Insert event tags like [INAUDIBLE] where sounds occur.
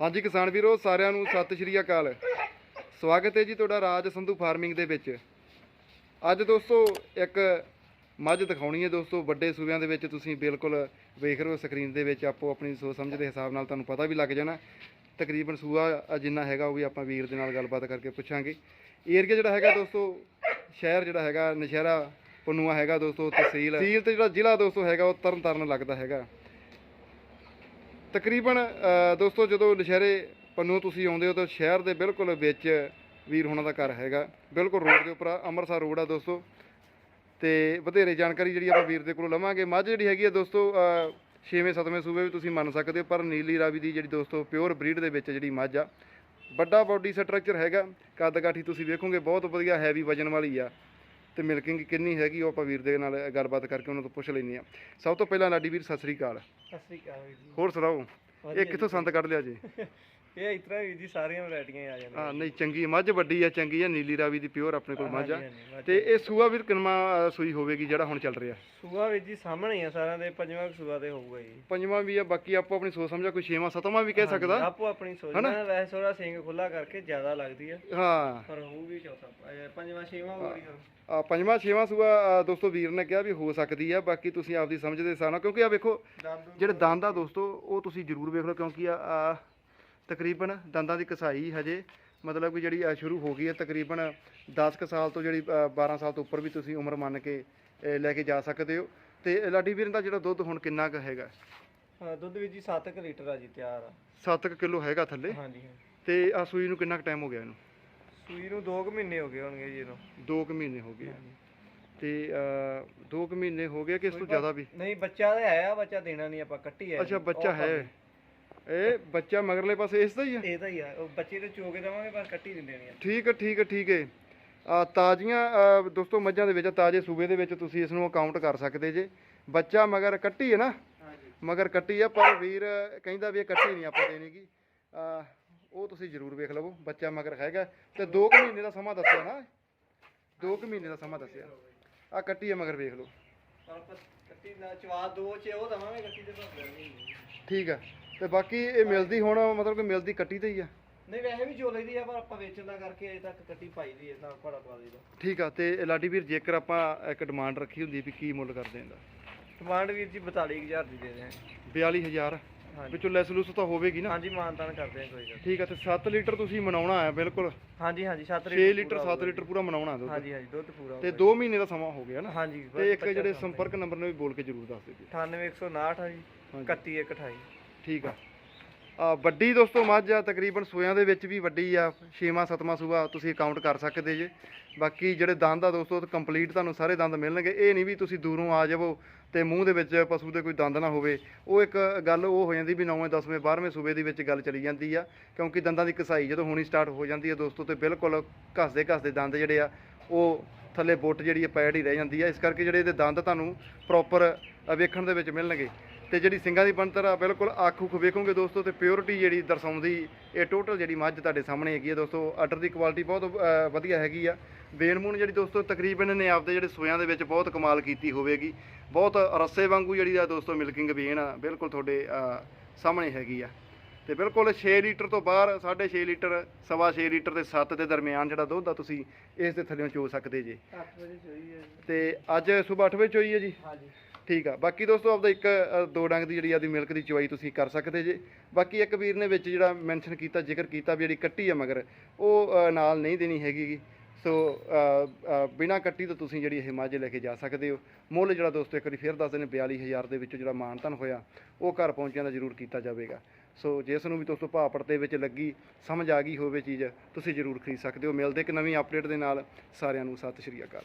ਹਾਂਜੀ ਕਿਸਾਨ ਵੀਰੋ, ਸਾਰਿਆਂ ਨੂੰ ਸਤਿ ਸ਼੍ਰੀ ਅਕਾਲ। ਸਵਾਗਤ ਹੈ ਜੀ ਤੁਹਾਡਾ ਰਾਜ ਸੰਧੂ ਫਾਰਮਿੰਗ ਦੇ ਵਿੱਚ। ਅੱਜ ਦੋਸਤੋ, ਇੱਕ ਮੱਝ ਦਿਖਾਉਣੀ ਹੈ ਦੋਸਤੋ, ਵੱਡੇ ਸੂਬਿਆਂ ਦੇ ਵਿੱਚ ਤੁਸੀਂ ਬਿਲਕੁਲ ਵੇਖ ਰਹੇ ਹੋ ਸਕਰੀਨ ਦੇ ਵਿੱਚ, ਆਪੋ ਆਪਣੀ ਸੋਚ ਸਮਝ ਦੇ ਹਿਸਾਬ ਨਾਲ ਤੁਹਾਨੂੰ ਪਤਾ ਵੀ ਲੱਗ ਜਾਣਾ। ਤਕਰੀਬਨ ਸੂਆ ਜਿੰਨਾ ਹੈਗਾ, ਉਹ ਵੀ ਆਪਾਂ ਵੀਰ ਦੇ ਨਾਲ ਗੱਲਬਾਤ ਕਰਕੇ ਪੁੱਛਾਂਗੇ। ਏਰੀਆ ਜਿਹੜਾ ਹੈਗਾ ਦੋਸਤੋ, ਸ਼ਹਿਰ ਜਿਹੜਾ ਹੈਗਾ, ਨਸ਼ਹਿਰਾ ਪਨੂਆ ਹੈਗਾ ਦੋਸਤੋ, ਤਹਿਸੀਲ। ਤਹਿਸੀਲ ਤੇ ਜਿਹੜਾ ਜ਼ਿਲ੍ਹਾ ਦੋਸਤੋ ਹੈਗਾ, ਉਹ ਤਰਨ ਤਾਰਨ ਲੱਗਦਾ ਹੈਗਾ। ਤਕਰੀਬਨ ਦੋਸਤੋ, ਜਦੋਂ ਨਸ਼ਹਿਰੇ ਪੰਨੂ ਤੁਸੀਂ ਆਉਂਦੇ ਹੋ ਤਾਂ ਸ਼ਹਿਰ ਦੇ ਬਿਲਕੁਲ ਵਿੱਚ ਵੀਰ ਹੋਣਾ ਦਾ ਘਰ ਹੈਗਾ। ਬਿਲਕੁਲ ਰੋਡ ਦੇ ਉੱਪਰ ਅੰਮ੍ਰਿਤਸਰ ਰੋਡ ਆ ਦੋਸਤੋ। ਤੇ ਵਧੇਰੇ ਜਾਣਕਾਰੀ ਜਿਹੜੀ ਆਪਾਂ ਵੀਰ ਦੇ ਕੋਲੋਂ ਲਵਾਂਗੇ। ਮੱਝ ਜਿਹੜੀ ਹੈਗੀ ਆ ਦੋਸਤੋ 6ਵੇਂ 7ਵੇਂ ਸੂਬੇ ਵੀ ਤੁਸੀਂ ਮੰਨ ਸਕਦੇ ਹੋ, ਪਰ ਨੀਲੀ ਰਾਵੀ ਦੀ ਜਿਹੜੀ ਦੋਸਤੋ ਪਿਓਰ ਬਰੀਡ ਦੇ ਵਿੱਚ ਜਿਹੜੀ ਮੱਝ ਆ। ਵੱਡਾ ਬਾਡੀ ਸਟਰਕਚਰ ਹੈਗਾ ਕੱਦ ਕਾਠੀ ਤੁਸੀਂ ਵੇਖੋਗੇ, ਬਹੁਤ ਵਧੀਆ ਹੈਵੀ ਵਜਨ ਵਾਲੀ ਆ। ਤੇ ਮਿਲਕਿੰਗ ਕਿੰਨੀ ਹੈਗੀ ਉਹ ਆਪਾਂ ਵੀਰ ਦੇ ਨਾਲ ਗੱਲਬਾਤ ਕਰਕੇ ਉਹਨਾਂ ਤੋਂ ਪੁੱਛ ਲੈਂਦੇ ਆ ਸਭ ਤੋਂ ਪਹਿਲਾਂ ਲਾਡੀ ਵੀਰ ਸਤਿ ਸ੍ਰੀ ਅਕਾਲ। ਸਤਿ ਸ੍ਰੀ ਅਕਾਲ ਵੀਰ ਜੀ। ਹੋਰ ਸੁਣਾਓ? ਇਹ ਕਿੱਥੋਂ ਸੰਦ ਕੱਢ ਲਿਆ ਜੀ? [LAUGHS] ਇਹ ਇਸ ਤਰ੍ਹਾਂ ਵੀਰ ਜੀ ਸਾਰੀਆਂ ਵੈਰਾਈਟੀਆਂ ਆ ਜਾਂਦੀਆਂ ਹਾਂ ਨਹੀਂ ਚੰਗੀ ਮੱਝ ਵੱਡੀ ਆ ਚੰਗੀ ਆ ਨੀਲੀ ਰਾਵੀ ਦੀ ਪਿਓਰ ਆਪਣੇ ਕੋਲ ਮੱਝ ਆ। ਹਾਂਜੀ, ਹਾਂਜੀ, ਮੱਝ ਤੇ ਇਹ ਸੂਆ ਵੀਰ ਕਿੰਨਾ ਸੂਈ ਹੋਵੇਗੀ ਜਿਹੜਾ ਹੁਣ ਚੱਲ ਰਿਹਾ? ਸੂਆ ਵੀਰ ਜੀ ਸਾਹਮਣੇ ਹੀ ਆ ਸਾਰਿਆਂ ਦੇ ਪੰਜਵਾਂ ਕੁ ਸੂਆ ਤੇ ਹੋਊਗਾ ਜੀ। ਪੰਜਵਾਂ ਵੀ ਆ ਬਾਕੀ ਆਪੋ ਆਪਣੀ ਸੋਚ ਸਮਝਾ ਕੋਈ ਛੇਵਾਂ ਸੱਤਵਾਂ ਵੀ ਕਹਿ ਸਕਦਾ? ਆਪੋ ਆਪਣੀ ਸੋਚਣਾ ਵੈਸੇ ਥੋੜਾ ਸਿੰਘ ਖੁੱਲਾ ਕਰਕੇ ਜ਼ਿਆਦਾ ਲੱਗਦੀ ਆ। ਹਾਂ। ਪਰ ਹੋਊਗੀ ਚੌਥਾ ਅਹ ਪੰਜਵਾਂ ਛੇਵਾਂ ਹੋਊਗੀ ਫਿਰ। ਆ। ਪੰਜਵਾਂ ਛੇਵਾਂ ਸੂਆ ਆ, ਦੋਸਤੋ ਵੀਰ ਨੇ ਕਿਹਾ ਵੀ ਹੋ ਸਕਦੀ ਆ ਬਾਕੀ ਤੁਸੀਂ ਆਪਦੀ ਸਮਝ ਦੇ ਹਿਸਾਬ ਨਾਲ ਕਿਉਂਕਿ ਆ ਵੇਖੋ ਦੁੰਦ ਜਿਹੜੇ ਦੰਦ ਆ ਦੋਸਤੋ ਉਹ ਤੁਸੀਂ ਜ਼ਰੂਰ ਵੇਖ ਲਓ ਕਿਉਂਕਿ ਆ ਆ ਤਕਰੀਬਨ ਦੰਦਾਂ ਦੀ ਕਸਾਈ ਹਜੇ ਮਤਲਬ ਕਿ ਜਿਹੜੀ ਸ਼ੁਰੂ ਹੋ ਗਈ ਹੈ ਤਕਰੀਬਨ 10 ਕੁ ਸਾਲ ਤੋਂ ਜਿਹੜੀ ਅ, 12 ਸਾਲ ਤੋਂ ਉੱਪਰ ਵੀ ਤੁਸੀਂ ਉਮਰ ਮੰਨ ਕੇ ਲੈ ਕੇ ਜਾ ਸਕਦੇ ਹੋ। ਤੇ ਲਾਡੀ ਵੀਰ ਦਾ ਜਿਹੜਾ ਦੁੱਧ ਹੁਣ ਕਿੰਨਾ ਕੁ ਹੈਗਾ? ਦੁੱਧ ਵੀਰ ਜੀ 7 ਲੀਟਰ ਆ ਜੀ ਤਿਆਰ ਆ। 7 ਕਿਲੋ ਹੈਗਾ ਥੱਲੇ? ਹਾਂਜੀ ਹਾਂ ਤੇ ਆ ਸੂਈ ਨੂੰ ਕਿੰਨਾ ਕੁ ਟਾਈਮ ਹੋ ਗਿਆ ਇਹਨੂੰ? ਸੂਈ ਨੂੰ 2 ਮਹੀਨੇ ਹੋ ਗਏ ਹੋਣਗੇ ਜੀ ਇਹਨੂੰ। 2 ਕੁ ਮਹੀਨੇ ਹੋ ਗਏ। ਤੇ 2 ਕੁ ਮਹੀਨੇ ਹੋ ਗਏ ਕਿ ਇਸ ਤੋਂ ਜ਼ਿਆਦਾ ਵੀ? ਨਹੀਂ ਬੱਚਾ ਤਾਂ ਆਇਆ ਬੱਚਾ ਦੇਣਾ ਨਹੀਂ ਆਪਾਂ ਕੱਟੀ ਆ ਅੱਛਾ ਬੱਚਾ ਹੈ। ਇਹ ਬੱਚਾ ਮਗਰਲੇ ਪਾਸੇ ਇਸ ਦਾ ਹੀ ਆ? ਇਹਦਾ ਹੀ ਆ ਉਹ ਬੱਚੇ ਤੇ ਚੋਕੇ ਦੇਵਾਂਗੇ ਪਰ ਕੱਟੀ ਨਹੀਂ ਦੇਣੀ ਆ। ਠੀਕ ਹੈ ਠੀਕ ਹੈ ਠੀਕ ਹੈ ਆ ਤਾਜ਼ੀਆਂ ਅ, ਦੋਸਤੋ ਮੱਝਾਂ ਦੇ ਵਿੱਚ ਤਾਜ਼ੇ ਸੂਬੇ ਦੇ ਵਿੱਚ ਤੁਸੀਂ ਇਸ ਨੂੰ ਅਕਾਊਂਟ ਕਰ ਸਕਦੇ ਜੇ। ਬੱਚਾ ਮਗਰ ਕੱਟੀ ਹੈ ਨਾ? ਹਾਂਜੀ। ਮਗਰ ਕੱਟੀ ਆ ਪਰ ਵੀਰ ਕਹਿੰਦਾ ਵੀ ਇਹ ਕੱਟੀ ਨਹੀਂ ਆਪਾਂ ਦੇਣੀਗੀ। ਆ ਉਹ ਤੁਸੀਂ ਜ਼ਰੂਰ ਵੇਖ ਲਵੋ ਬੱਚਾ ਮਗਰ ਹੈਗਾ। ਤੇ 2 ਕੁ ਮਹੀਨੇ ਦਾ ਸਮਾਂ ਦੱਸਿਆ ਨਾ। 2 ਕੁ ਮਹੀਨੇ ਦਾ ਸਮਾਂ ਦੱਸਿਆ। ਆ ਕੱਟੀ ਆ ਮਗਰ ਵੇਖ ਲਓ। ਪਰ ਆਪਾਂ ਕੱਟੀ ਨਾ ਚਵਾ ਦੋ ਚ ਉਹ ਦਵਾਂਗੇ ਕੱਟੀ ਤੇ ਨਹੀਂ ਠੀਕ ਆ। ਤੇ ਬਾਕੀ ਇਹ ਮਿਲਦੀ ਹੁਣ ਮਤਲਬ ਕਿ ਮਿਲਦੀ ਕੱਟੀ ਤੇ ਹੀ ਆ। ਨਹੀਂ ਵੈਸੇ ਵੀ ਚੋ ਲਈਦੀ ਆ ਪਰ ਆਪਾਂ ਵੇਚਣ ਦਾ ਕਰਕੇ ਅਜੇ ਤੱਕ ਕੱਟੀ ਪਾਈ ਦੀ ਹੈ ਨਾਲ ਘੜਾ ਪਾ ਦਈਦਾ। ਠੀਕ ਆ ਤੇ ਲਾਡੀ ਵੀਰ ਜੇਕਰ ਆਪਾਂ ਇੱਕ ਡਿਮਾਂਡ ਰੱਖੀ ਹੁੰਦੀ ਵੀ ਕੀ ਮੁੱਲ ਕਰਦੇ ਇਹਦਾ ਡਿਮਾਂਡ ਵੀਰ ਜੀ 42000 ਦੀ ਦੇ ਦੇ 42000 ਹਾਂਜੀ। ਵਿੱਚੋਂ ਲੈਸ ਲੂਸ ਤਾਂ ਹੋਵੇਗੀ ਨਾ? ਹਾਂਜੀ ਮਾਨਤਾਨ ਕਰਦੇ ਆ ਕੋਈ ਗੱਲ ਠੀਕ ਆ ਤੇ 7 ਲੀਟਰ ਤੁਸੀਂ ਮਨਾਉਣਾ ਹੈ ਬਿਲਕੁਲ। ਹਾਂਜੀ ਹਾਂਜੀ 7 6 ਲੀਟਰ 7 ਲੀਟਰ ਪੂਰਾ ਮਨਾਉਣਾ ਦੁੱਧ। ਹਾਂਜੀ ਹਾਂਜੀ ਦੁੱਧ ਪੂਰਾ ਤੇ 2 ਮਹੀਨੇ ਦਾ ਸਮਾਂ ਹੋ ਗਿਆ ਨਾ? ਹਾਂਜੀ ਤੇ ਇੱਕ ਜਿਹੜੇ ਸੰਪਰਕ ਨੰਬਰ ਨੇ ਵੀ ਬੋਲ ਕੇ ਜ਼ਰੂਰ ਦੱਸ ਦਿਓ। 98159 ਆ ਜੀ ਹਾਂਜੀ। 31128 ਠੀਕ ਆ। ਆ ਵੱਡੀ ਦੋਸਤੋ ਮੱਝ ਆ, ਤਕਰੀਬਨ ਸੂਆਂ ਦੇ ਵਿੱਚ ਵੀ ਵੱਡੀ ਆ, ਛੇਵਾਂ, ਸੱਤਵਾਂ ਸੂਆ ਤੁਸੀਂ ਅਕਾਊਂਟ ਕਰ ਸਕਦੇ ਜੇ। ਬਾਕੀ ਜਿਹੜੇ ਦੰਦ ਆ ਦੋਸਤੋ ਕੰਪਲੀਟ ਤੁਹਾਨੂੰ ਸਾਰੇ ਦੰਦ ਮਿਲਣਗੇ। ਇਹ ਨਹੀਂ ਵੀ ਤੁਸੀਂ ਦੂਰੋਂ ਆ ਜਾਵੋ ਤੇ ਮੂੰਹ ਦੇ ਵਿੱਚ ਪਸ਼ੂ ਦੇ ਕੋਈ ਦੰਦ ਨਾ ਹੋਵੇ। ਉਹ ਇੱਕ ਗੱਲ ਉਹ ਹੋ ਜਾਂਦੀ ਵੀ 9ਵੇਂ 10ਵੇਂ 12ਵੇਂ ਸੂਬੇ ਦੇ ਵਿੱਚ ਗੱਲ ਚਲੀ ਜਾਂਦੀ ਆ, ਕਿਉਂਕਿ ਦੰਦਾਂ ਦੀ ਕਸਾਈ ਜਦੋਂ ਹੋਣੀ ਸਟਾਰਟ ਹੋ ਜਾਂਦੀ ਆ ਦੋਸਤੋ ਤੇ ਬਿਲਕੁਲ ਘਸਦੇ ਘਸਦੇ ਦੰਦ ਜਿਹੜੇ ਆ, ਉਹ ਥੱਲੇ ਬੁੱਟ ਜਿਹੜੀ ਆ ਪੈੜ ਹੀ ਰਹਿ ਜਾਂਦੀ ਆ। ਇਸ ਕਰਕੇ ਜਿਹੜੇ ਇਹਦੇ ਦੰਦ ਤੁਹਾਨੂੰ ਪ੍ਰੋਪਰ ਵੇਖਣ ਦੇ ਵਿੱਚ ਮਿਲਣਗੇ। ਤੇ ਜਿਹੜੀ ਸਿੰਘਾਂ ਦੀ ਬਣਤਰ ਆ ਬਿਲਕੁਲ ਅੱਖ ਉੱਖ ਵੇਖੋਗੇ ਦੋਸਤੋ ਤੇ ਪਿਓਰਿਟੀ ਜਿਹੜੀ ਦਰਸਾਉਂਦੀ ਇਹ ਟੋਟਲ ਜਿਹੜੀ ਮੱਝ ਤੁਹਾਡੇ ਸਾਹਮਣੇ ਹੈਗੀ ਆ ਦੋਸਤੋ ਆਰਡਰ ਦੀ ਕੁਆਲਿਟੀ ਬਹੁਤ ਵਧੀਆ ਹੈਗੀ ਆ। ਮੂਨ ਜਿਹੜੀ ਦੋਸਤੋ ਤਕਰੀਬਨ ਨੇ ਆਪਦੇ ਜਿਹੜੇ ਸੋਇਆਂ ਦੇ ਵਿੱਚ ਬਹੁਤ ਕਮਾਲ ਕੀਤੀ ਹੋਵੇਗੀ। ਬਹੁਤ ਰੱਸੇ ਵਾਂਗੂ ਜਿਹੜੀ ਆ ਦੋਸਤੋ ਮਿਲਕਿੰਗ ਬੇਨ ਆ ਬਿਲਕੁਲ ਤੁਹਾਡੇ ਸਾਹਮਣੇ ਹੈਗੀ ਆ। ਤੇ ਬਿਲਕੁਲ 6 ਲੀਟਰ ਤੋਂ ਬਾਹਰ 6.5 ਲੀਟਰ ਸਵਾ 6 ਲੀਟਰ ਤੇ 7 ਦੇ ਦਰਮਿਆਨ ਜਿਹੜਾ ਦੁੱਧ ਆ ਤੁਸੀਂ ਇਸ ਦੇ ਥੱਲੇੋਂ ਚੋ ਸਕਦੇ ਜੇ। 8 ਵਜੇ ਚੋਈ ਹੈ ਤੇ ਅੱਜ ਸਵੇਰ 8 ਵਜੇ ਚੋਈ ਹੈ ਜੀ? ਹਾਂਜੀ। ਠੀਕ ਆ। ਬਾਕੀ ਦੋਸਤੋ ਆਪਦਾ ਇੱਕ ਅ, ਦੋ ਡੰਗ ਦੀ ਜਿਹੜੀ ਆਦੀ ਮਿਲਕ ਦੀ ਚਵਾਈ ਤੁਸੀਂ ਕਰ ਸਕਦੇ ਜੇ। ਬਾਕੀ ਇੱਕ ਵੀਰ ਨੇ ਵਿੱਚ ਜਿਹੜਾ ਮੈਂਸ਼ਨ ਕੀਤਾ ਜ਼ਿਕਰ ਕੀਤਾ ਵੀ ਜਿਹੜੀ ਕੱਟੀ ਆ ਮਗਰ ਉਹ ਅ, ਨਾਲ ਨਹੀਂ ਦੇਣੀ ਹੈਗੀ ਗੀ। ਸੋ ਅ, ਅ, ਬਿਨਾਂ ਕੱਟੀ ਤੋਂ ਤੁਸੀਂ ਜਿਹੜੀ ਇਹ ਮੱਝ ਲੈ ਕੇ ਜਾ ਸਕਦੇ ਹੋ। ਮੁੱਲ ਜਿਹੜਾ ਦੋਸਤੋ ਇੱਕ ਵਾਰੀ ਫੇਰ ਦੱਸ ਦਿੰਦੇ 42000 ਦੇ ਵਿੱਚੋਂ ਜਿਹੜਾ ਮਾਨਤਨ ਹੋਇਆ ਉਹ ਘਰ ਪਹੁੰਚਿਆਂ ਦਾ ਜ਼ਰੂਰ ਕੀਤਾ ਜਾਵੇਗਾ। ਸੋ ਜਿਸ ਨੂੰ ਵੀ ਦੋਸਤੋ ਭਾਪੜ ਦੇ ਵਿੱਚ ਲੱਗੀ ਸਮਝ ਆ ਗਈ ਹੋਵੇ ਚੀਜ਼ ਤੁਸੀਂ ਜ਼ਰੂਰ ਖਰੀਦ ਸਕਦੇ ਹੋ। ਮਿਲਦੇ ਇੱਕ ਨਵੀਂ ਅਪਡੇਟ ਦੇ ਨਾਲ ਸਾਰਿਆਂ ਨੂੰ ਸਤਿ ਸ਼੍ਰੀ ਅਕਾਲ।